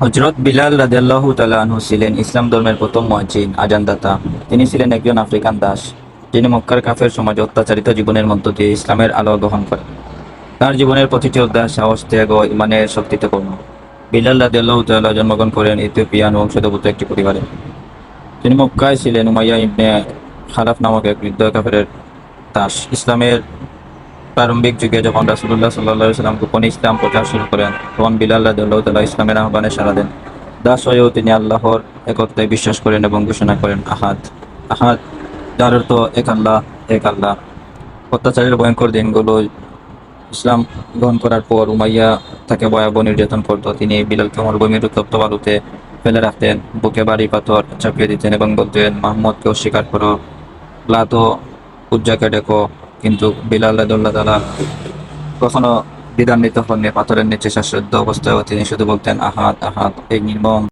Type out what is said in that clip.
হজরত বিলাল তাআলা আনহু ছিলেন ইসলাম ধর্মের প্রথম মুয়াজ্জিন আজানদাতা। তিনি ছিলেন একজন আফ্রিকান দাস, যিনি মক্কার কাফের সমাজে অত্যাচারিত জীবনের মধ্য দিয়ে ইসলামের আলো গ্রহণ করেন। তার জীবনের প্রতিটি অধ্যায় সাহস, ত্যাগ ও ইমানের শক্তিতে পূর্ণ। বিলাল রাদিয়াল্লাহু তাআলা জন্মগ্রহণ করেন ইথিওপিয়ান বংশোদ্ভূত একটি পরিবারে। তিনি মক্কায় ছিলেন উমাইয়া ইবনে খালাফ নামক এক বৃদ্ধ কাফের দাস। ইসলামের প্রারম্ভিক যুগে যখন রাসুল্লাহ সাল্লাহ সাল্লাম গোপনে ইসলাম প্রচার শুরু করেন, তখন বিলাল রাদিয়াল্লাহু তাআলা ইসলামের আহ্বানে সাড়া দেন। দাস হয়েও তিনি আল্লাহর একত্রে বিশ্বাস করেন এবং ঘোষণা করেন, আহাদ। আহাদ, যার অর্থ এক আল্লাহ এক আল্লাহ। অত্যাচারের ভয়ঙ্কর দিনগুলো ইসলাম গ্রহণ করার পর উমাইয়া তাকে ভয়াবহ নির্যাতন করতো। তিনি বিলালকে মরুভূমির উত্তপ্ত বালুতে ফেলে রাখতেন, বুকে বাড়ি পাথর চাপিয়ে দিতেন এবং বলতেন, মাহমুদকে অস্বীকার করো। লাতো, উজ্জাকে ডেকো। কিন্তু বিলাল তাআলা কখনো বিধান্বিত হননি, পাথরের নিচে শ্বাসরুদ্ধ অবস্থায় তিনি শুধু বলতেন আহাত আহাত এই নির্মম